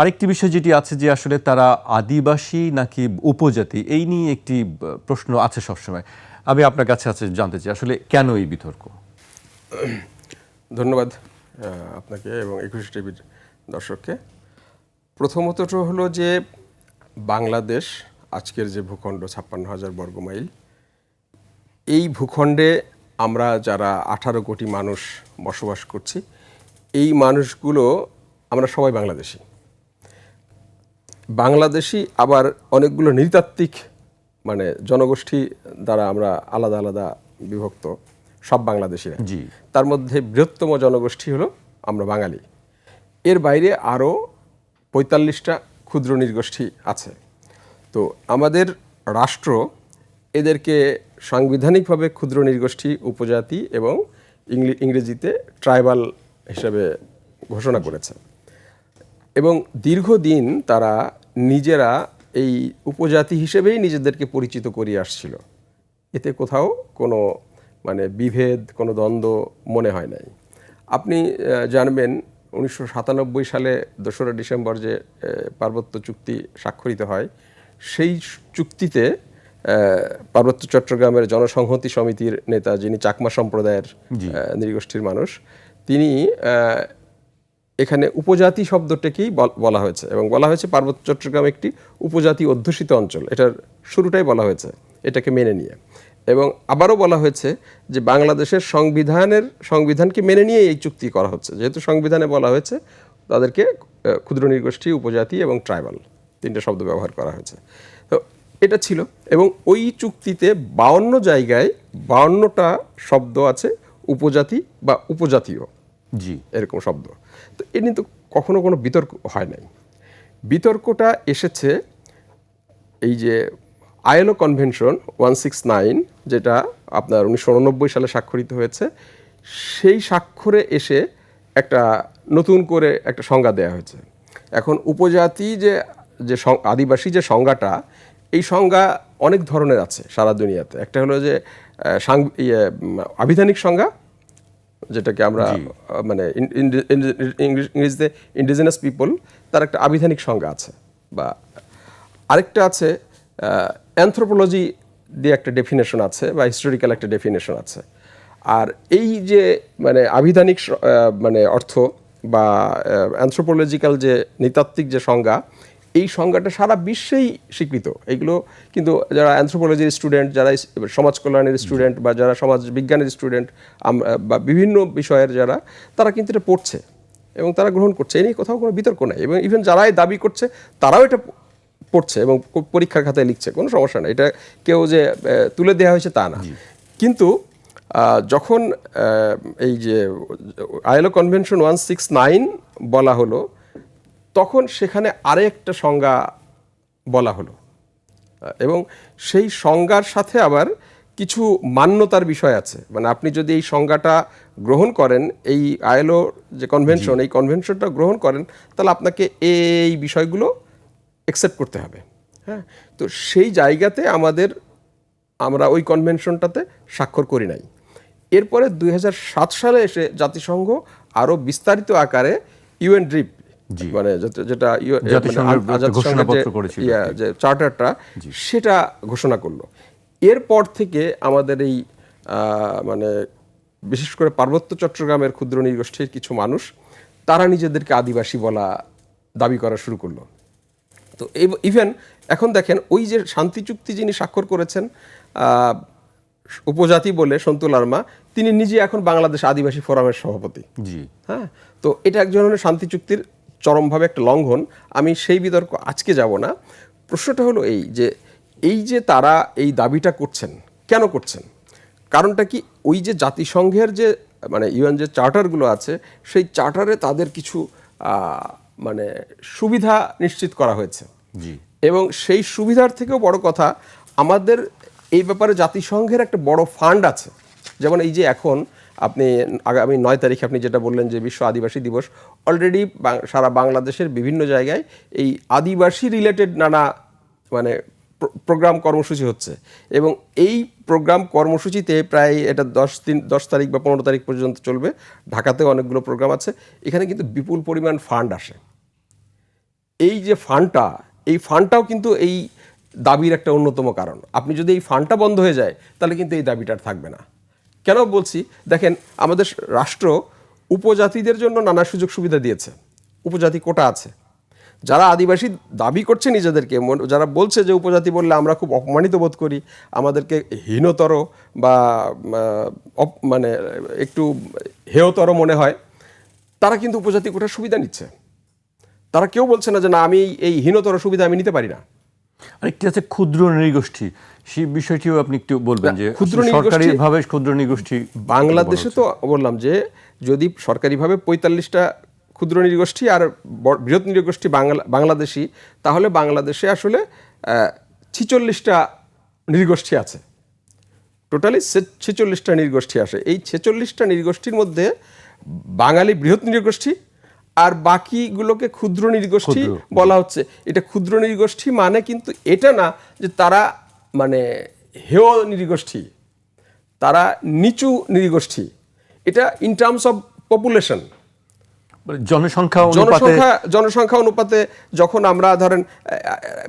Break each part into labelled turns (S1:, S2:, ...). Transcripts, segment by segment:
S1: আরেকটি বিষয় যেটি আছে যে আসলে তারা আদিবাসী নাকি উপজাতি, এই নিয়ে একটি প্রশ্ন আছে সবসময়। আমি আপনার কাছে আছে জানতে চাই, আসলে কেন এই বিতর্ক?
S2: ধন্যবাদ আপনাকে এবং একুশ টিভির দর্শককে। প্রথমত হলো যে বাংলাদেশ, আজকের যে ভূখণ্ড ছাপ্পান্ন হাজার বর্গমাইল এই ভূখণ্ডে আমরা যারা আঠারো কোটি মানুষ বসবাস করছি, এই মানুষগুলো আমরা সবাই বাংলাদেশি। বাংলাদেশি আবার অনেকগুলো নৃতাত্ত্বিক মানে জনগোষ্ঠী দ্বারা আমরা আলাদা আলাদা বিভক্ত সব বাংলাদেশিরা।
S1: জি।
S2: তার মধ্যে বৃহত্তম জনগোষ্ঠী হলো আমরা বাঙালি। এর বাইরে আরও পঁয়তাল্লিশটা ক্ষুদ্র নৃগোষ্ঠী আছে। তো আমাদের রাষ্ট্র এদেরকে সাংবিধানিকভাবে ক্ষুদ্র নৃগোষ্ঠী উপজাতি এবং ইংরেজিতে ট্রাইবাল হিসাবে ঘোষণা করেছে। এবং দীর্ঘদিন তারা নিজেরা এই উপজাতি হিসেবেই নিজেদেরকে পরিচিত করিয়ে আসছিল। এতে কোথাও কোনো মানে বিভেদ কোনো দ্বন্দ্ব মনে হয় নাই। আপনি জানবেন উনিশশো সাতানব্বই সালে দোসরা ডিসেম্বর যে পার্বত্য চুক্তি স্বাক্ষরিত হয় সেই চুক্তিতে পার্বত্য চট্টগ্রামের জনসংহতি সমিতির নেতা যিনি চাকমা সম্প্রদায়ের নৃগোষ্ঠীর মানুষ তিনি এখানে উপজাতি শব্দটাকেই বল- হয়েছে এবং বলা হয়েছে পার্বত্য চট্টগ্রাম একটি উপজাতি অধ্যুষিত অঞ্চল। এটার শুরুটাই বলা হয়েছে এটাকে মেনে নিয়ে। এবং আবারও বলা হয়েছে যে বাংলাদেশের সংবিধানের সংবিধানকে মেনে নিয়ে এই চুক্তি করা হচ্ছে। যেহেতু সংবিধানে বলা হয়েছে তাদেরকে ক্ষুদ্র নৃগোষ্ঠী উপজাতি এবং ট্রাইবাল তিনটে শব্দ ব্যবহার করা হয়েছে। তো এটা ছিল এবং ওই চুক্তিতে বাউন্ন জায়গায় বাউন্নটা শব্দ আছে উপজাতি বা উপজাতীয়
S1: জি।
S2: এরকম শব্দ। তো এ নিয়ে তো কখনো কোনো বিতর্ক হয় নাই। বিতর্কটা এসেছে এই যে ILO convention one six nine যেটা আপনার উনিশশো উননব্বই সালে স্বাক্ষরিত হয়েছে সেই স্বাক্ষরে এসে একটা নতুন করে একটা সংজ্ঞা দেওয়া হয়েছে। এখন উপজাতি যে যে আদিবাসী যে সংজ্ঞাটা এই সংজ্ঞা অনেক ধরনের আছে সারা দুনিয়াতে। একটা হলো যে সাং- ইয়ে, আবিধানিক সংজ্ঞা যেটাকে আমরা মানে ইংরেজিতে ইন্ডিজিনাস পিপল তার একটা আবিধানিক সংজ্ঞা আছে। বা আরেকটা আছে অ্যান্থ্রোপোলজি দিয়ে একটা ডেফিনেশন আছে বা হিস্টোরিক্যাল একটা ডেফিনেশন আছে। আর এই যে মানে আবিধানিক মানে অর্থ বা অ্যান্থ্রোপোলজিক্যাল যে নৃতাত্ত্বিক যে সংজ্ঞা এই সংজ্ঞাটা সারা বিশ্বেই স্বীকৃত। এগুলো কিন্তু যারা অ্যান্থ্রোপোলজির স্টুডেন্ট যারা সমাজ কল্যাণের স্টুডেন্ট বা যারা সমাজ বিজ্ঞানের স্টুডেন্ট বা বিভিন্ন বিষয়ের যারা তারা কিন্তু এটা পড়ছে এবং তারা গ্রহণ করছে। এই নিয়ে কোথাও কোনো বিতর্ক নেই এবং ইভেন যারাই দাবি করছে তারাও এটা পড়ছে এবং পরীক্ষার খাতায় লিখছে। কোনো সমস্যা নেই। এটা কেউ যে তুলে দেওয়া হয়েছে তা না। কিন্তু যখন এই যে ILO convention one six nine বলা হলো তখন সেখানে আরেকটা সংজ্ঞা বলা হলো। এবং সেই সংজ্ঞার সাথে আবার কিছু মান্যতার বিষয় আছে। মানে আপনি যদি এই সংজ্ঞাটা গ্রহণ করেন এই আইএলও যে কনভেনশন এই কনভেনশনটা গ্রহণ করেন তাহলে আপনাকে এই বিষয়গুলো অ্যাকসেপ্ট করতে হবে। হ্যাঁ? তো সেই জায়গাতে আমাদের আমরা ওই কনভেনশনটাতে স্বাক্ষর করি নাই। এরপরে দু হাজার সাত সালে এসে জাতিসংঘ আরও বিস্তারিত আকারে ইউএন ড্রিপ মানে যেটা- মানে যে- চার্টারটা সেটা ঘোষণা করল। এরপর থেকে আমাদের এই মানে বিশেষ করে পার্বত্য চট্টগ্রামের ক্ষুদ্র নৃগোষ্ঠীর কিছু মানুষ তারা নিজেদেরকে আদিবাসী বলা দাবি করা শুরু করল। তো ইভেন এখন দেখেন ওই যে শান্তি চুক্তি যিনি স্বাক্ষর করেছেন আহ, উপজাতি বলে সন্তু লার্মা তিনি নিজে এখন বাংলাদেশ আদিবাসী ফোরামের সভাপতি।
S1: জি।
S2: হ্যাঁ? তো এটা এক ধরনের শান্তি চুক্তির চরমভাবে একটা লঙ্ঘন আমি সেই বিতর্ক আজকে যাব না। প্রশ্নটা হলো এই যে এই যে তারা এই দাবিটা করছেন কেন করছেন? কারণটা কি ওই যে জাতিসংঘের যে মানে ইউএন যে চার্টারগুলো আছে সেই চার্টারে তাদের কিছু মানে সুবিধা নিশ্চিত করা হয়েছে।
S1: জি।
S2: এবং সেই সুবিধার থেকেও বড় কথা আমাদের এই ব্যাপারে জাতিসংঘের একটা বড় ফান্ড আছে। যেমন এই যে এখন আপনি আগামী নয় তারিখে আপনি যেটা বললেন যে বিশ্ব আদিবাসী দিবস অলরেডি সারা বাংলাদেশের বিভিন্ন জায়গায় এই আদিবাসী রিলেটেড নানা মানে প্রোগ্রাম কর্মসূচি হচ্ছে। এবং এই প্রোগ্রাম কর্মসূচিতে প্রায় এটা দশ দিন দশ তারিখ বা পনেরো তারিখ পর্যন্ত চলবে। ঢাকাতেও অনেকগুলো প্রোগ্রাম আছে। এখানে কিন্তু বিপুল পরিমাণ ফান্ড আসে। এই যে ফান্ডটা এই ফান্ডটাও কিন্তু এই দাবির একটা অন্যতম কারণ। আপনি যদি এই ফান্ডটা বন্ধ হয়ে যায়, তাহলে কিন্তু এই দাবিটা থাকবে না। কেন বলছি? দেখেন, আমাদের রাষ্ট্র উপজাতিদের জন্য নানা সুযোগ সুবিধা দিয়েছে। উপজাতি কোটা আছে। যারা আদিবাসী দাবি করছে নিজেদেরকে যারা বলছে যে উপজাতি বললে আমরা খুব অপমানিত বোধ করি, আমাদেরকে হীনতর বা মানে একটু হেয়তর মনে হয়, তারা কিন্তু উপজাতি কোটার সুবিধা নিচ্ছে। তারা কেউ বলছে না যে, না, আমি এই হীনতর সুবিধা আমি নিতে পারি না।
S1: আরেকটি আছে ক্ষুদ্র নৃগোষ্ঠী? সেই বিষয়টিও আপনি একটু বলবেন যে
S2: ক্ষুদ্র
S1: সরকারিভাবে ক্ষুদ্র নৃগোষ্ঠী
S2: বাংলাদেশে তো বললাম যে যদি সরকারিভাবে পঁয়তাল্লিশটা ক্ষুদ্র নৃগোষ্ঠী আর বড়- বৃহৎ নৃগোষ্ঠী বাংলা বাংলাদেশি তাহলে বাংলাদেশে আসলে ছিচল্লিশটা নৃগোষ্ঠী আছে। টোটালি ছেচল্লিশটা নৃগোষ্ঠী আসে। এই ছেচল্লিশটা নৃগোষ্ঠীর মধ্যে বাঙালি বৃহৎ নৃগোষ্ঠী আর বাকিগুলোকে ক্ষুদ্র নৃগোষ্ঠী বলা হচ্ছে। এটা ক্ষুদ্র নৃগোষ্ঠী মানে কিন্তু এটা না যে তারা মানে হেয় নৃগোষ্ঠী তারা নিচু নৃগোষ্ঠী। এটা ইন টার্মস অফ পপুলেশন
S1: জনসংখ্যা অনুপাতে
S2: জনসংখ্যা জনসংখ্যা অনুপাতে যখন আমরা ধরেন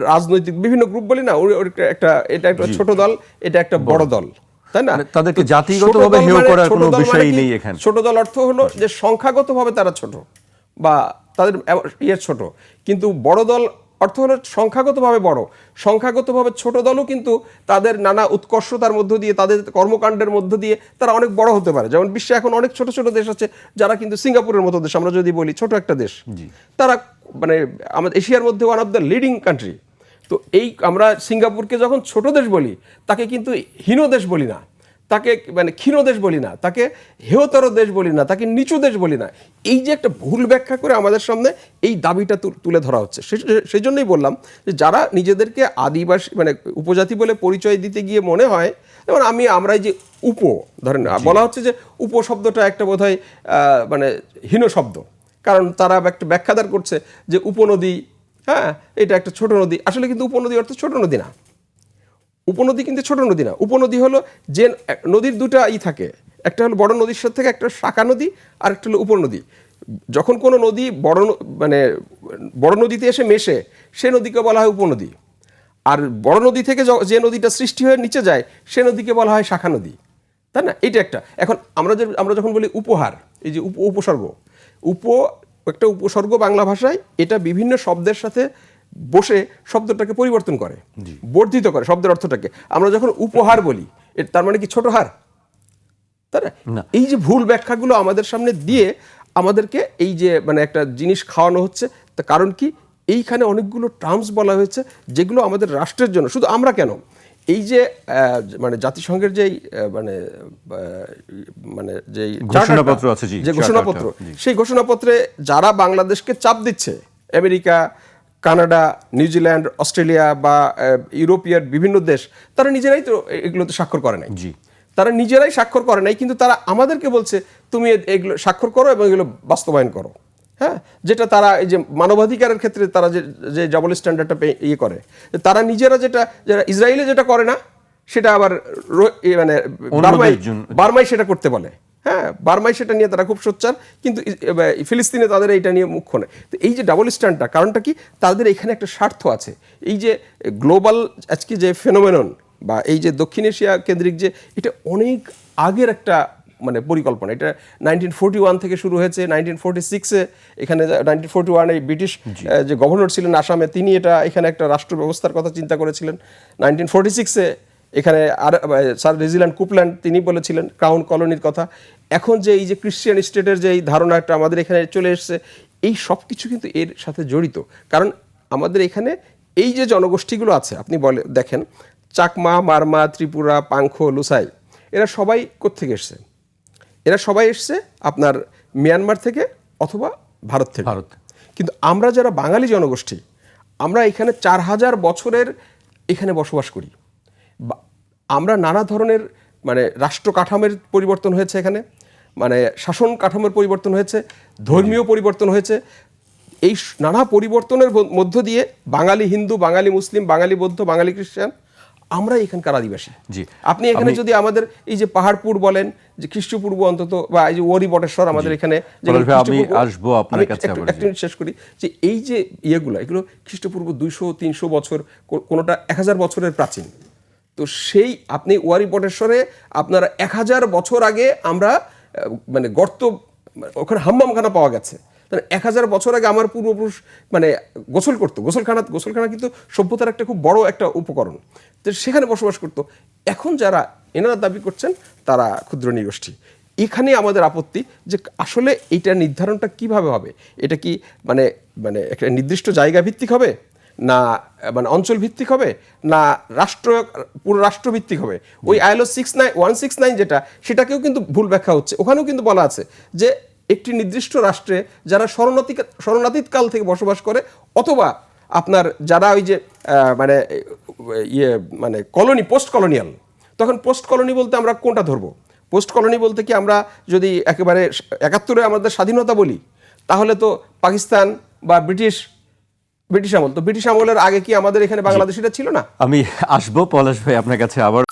S2: রাজনৈতিক বিভিন্ন গ্রুপ বলি না একটা এটা একটা ছোট দল এটা একটা বড়। দল তাই না?
S1: মানে তাদেরকে জাতিগতভাবে হেয়
S2: মানে-
S1: করার কোনো
S2: মানে
S1: বিষয়ই নেই এখানে।
S2: ছোট দল অর্থ হলো যে সংখ্যাগতভাবে তারা ছোট। বা তাদের ইয়ে ছোট। কিন্তু বড় দল অর্থ হলো সংখ্যাগতভাবে বড়। সংখ্যাগতভাবে ছোট দলও কিন্তু তাদের নানা উৎকর্ষতার মধ্য দিয়ে তাদের কর্মকাণ্ডের মধ্য দিয়ে তারা অনেক বড় হতে পারে। যেমন বিশ্বে এখন অনেক ছোট ছোট দেশ আছে যারা কিন্তু সিঙ্গাপুরের মতো দেশ। আমরা যদি বলি ছোট একটা দেশ। তারা মানে আমাদের এশিয়ার মধ্যে one of the leading country তো এই আমরা সিঙ্গাপুরকে যখন ছোট দেশ বলি তাকে কিন্তু হীন দেশ বলি না। তাকে মানে ক্ষীণ দেশ বলি না তাকে হেয়তর দেশ বলি না তাকে নিচু দেশ বলি না। এই যে একটা ভুল ব্যাখ্যা করে আমাদের সামনে এই দাবিটা তুলে ধরা হচ্ছে। সেই জন্যই বললাম যে যারা নিজেদেরকে আদিবাসী মানে উপজাতি বলে পরিচয় দিতে গিয়ে মনে হয় যেমন আমি আমরা যে উপ ধরেন বলা হচ্ছে যে উপ শব্দটা একটা বোধ হয় মানে হীন শব্দ। কারণ তারা একটা ব্যাখ্যাদার করছে যে উপনদী হ্যাঁ এটা একটা ছোট নদী। আসলে কিন্তু উপনদী অর্থ ছোট নদী না। উপনদী কিন্তু ছোট নদী না। উপনদী হলো যে নদীর দুটা ই থাকে। একটা হলো বড় নদীর সাথে থেকে, একটা শাখা নদী, আর একটা হলো উপনদী। যখন কোনো নদী বড় মানে বড় নদীতে এসে মেশে, সে নদীকে বলা হয় উপনদী। আর বড় নদী থেকে যে নদীটা সৃষ্টি হয়ে নিচে যায়, সে নদীকে বলা হয় শাখা নদী। তাই না? এটা একটা। এখন আমরা যে, আমরা যখন বলি উপহার, এই যে উপ, উপসর্গ, উপ, একটা উপসর্গ বাংলা ভাষায়, এটা বিভিন্ন শব্দের সাথে বসে শব্দটাকে পরিবর্তন করে বর্ধিত করে শব্দের অর্থটাকে। আমরা যখন উপহার বলি এর তার মানে কি ছোট হার? তাই না। এই যে ভুল ব্যাখ্যাগুলো আমাদের সামনে দিয়ে আমাদেরকে এই যে মানে একটা জিনিস খাওয়ানো হচ্ছে তা কারণ কি? এইখানে অনেকগুলো টার্মস বলা হয়েছে যেগুলো আমাদের রাষ্ট্রের জন্য শুধু আমরা কেন? এই যে মানে জাতিসংঘের যেই মানে মানে যেই
S1: ঘোষণাপত্র আছে,
S2: যে ঘোষণাপত্র সেই ঘোষণাপত্রে যারা বাংলাদেশকে চাপ দিচ্ছে আমেরিকা কানাডা নিউজিল্যান্ড অস্ট্রেলিয়া বা ইউরোপিয়ার বিভিন্ন দেশ তারা নিজেরাই তো এগুলোতে স্বাক্ষর করে নাই।
S1: জি।
S2: তারা নিজেরাই স্বাক্ষর করে নাই কিন্তু তারা আমাদেরকে বলছে তুমি এগুলো স্বাক্ষর করো এবং এগুলো বাস্তবায়ন করো। হ্যাঁ? যেটা তারা এই যে মানবাধিকারের ক্ষেত্রে তারা যে যে ডাবল স্ট্যান্ডার্ডটা ইয়ে করে তারা নিজেরা যেটা যারা ইসরায়েলে যেটা করে না সেটা আবার মানে বার্মায়
S1: জন্য-
S2: বার্মায় সেটা করতে বলে। হ্যাঁ বার্মায় সেটা নিয়ে তারা খুব সোচ্চার কিন্তু ফিলিস্তিনে তাদের এইটা নিয়ে মুখ্য নেই তো এই যে ডাবল স্ট্যান্ডটা কারণটা কি? তাদের এখানে একটা স্বার্থ আছে। এই যে গ্লোবাল আজকে যে ফেনোমেনন বা এই যে দক্ষিণ এশিয়া কেন্দ্রিক যে এটা অনেক আগের একটা মানে পরিকল্পনা। এটা নাইনটিন ফোরটি ওয়ান থেকে শুরু হয়েছে নাইনটিন ফোরটি সিক্সে এখানে নাইনটিন ফোরটি ওয়ানে ব্রিটিশ যে গভর্নর ছিলেন আসামে তিনি এটা এখানে একটা রাষ্ট্র ব্যবস্থার কথা চিন্তা করেছিলেন। নাইনটিন ফোরটি সিক্সে এখানে আর স্যার রেজিল্যান্ড কুপল্যান্ড তিনি বলেছিলেন ক্রাউন কলোনির কথা। এখন যে এই যে ক্রিশ্চিয়ান স্টেটের যে এই ধারণাটা আমাদের এখানে চলে এসেছে এই সব কিছু কিন্তু এর সাথে জড়িত। কারণ আমাদের এখানে এই যে জনগোষ্ঠীগুলো আছে আপনি বলে দেখেন চাকমা মারমা ত্রিপুরা পাংখ লুসাই এরা সবাই কোত্থেকে এসছে? এরা সবাই এসছে আপনার মিয়ানমার থেকে অথবা ভারত থেকে।
S1: ভারত।
S2: কিন্তু আমরা যারা বাঙালি জনগোষ্ঠী আমরা এখানে চার হাজার বছরের এখানে বসবাস করি। আমরা নানা ধরনের মানে রাষ্ট্র কাঠামোর পরিবর্তন হয়েছে এখানে মানে শাসন কাঠামোর পরিবর্তন হয়েছে ধর্মীয় পরিবর্তন হয়েছে। এই নানা পরিবর্তনের মধ্য দিয়ে বাঙালি হিন্দু বাঙালি মুসলিম বাঙালি বৌদ্ধ বাঙালি খ্রিস্টান আমরা এখানকার আদিবাসী।
S1: জি।
S2: আপনি এখানে যদি আমাদের এই যে পাহাড়পুর বলেন যে খ্রিস্টপূর্ব অন্তত বা এই যে ওরি বটেশ্বর আমাদের এখানে
S1: আমি আসব আপনার কাছে
S2: একটু- শেষ করি যে এই যে ইয়েগুলো এগুলো খ্রিস্টপূর্ব দুইশো তিনশো বছর কোনোটা এক হাজার বছরের প্রাচীন। তো সেই আপনি ওয়ারি বটেশ্বরে আপনার এক হাজার বছর আগে আমরা মানে গর্ত, ওখানে হাম্মামখানা পাওয়া গেছে। তাহলে এক হাজার বছর আগে আমার পূর্বপুরুষ মানে গোসল করতো। গোসলখানা গোসলখানা কিন্তু সভ্যতার একটা খুব বড় একটা উপকরণ। তো সেখানে বসবাস করতো। এখন যারা এনারা দাবি করছেন, তারা ক্ষুদ্র নিগোষ্ঠী। এখানে আমাদের আপত্তি যে আসলে এইটা নির্ধারণটা কীভাবে হবে? এটা কি মানে মানে একটা নির্দিষ্ট জায়গা ভিত্তিক হবে? না মানে অঞ্চল ভিত্তিক হবে না রাষ্ট্র পুরো রাষ্ট্রভিত্তিক হবে। ওই ILO six nine one six nine যেটা সেটাকেও কিন্তু ভুল ব্যাখ্যা হচ্ছে। ওখানেও কিন্তু বলা আছে যে একটি নির্দিষ্ট রাষ্ট্রে যারা শরণার্থী শরণাতীত কাল থেকে বসবাস করে অথবা আপনার যারা ওই যে মানে ইয়ে মানে কলোনি পোস্ট কলোনিয়াল তখন পোস্ট কলোনি বলতে আমরা কোনটা ধরবো? পোস্ট কলোনি বলতে কি আমরা যদি একেবারে একাত্তরে আমাদের স্বাধীনতা বলি তাহলে তো পাকিস্তান বা ব্রিটিশ ব্রিটিশ আমল। তো ব্রিটিশ আমলের আগে কি আমাদের এখানে বাংলাদেশিটা ছিল না?
S1: আমি আসব, পলাশ ভাই আপনার কাছে আবার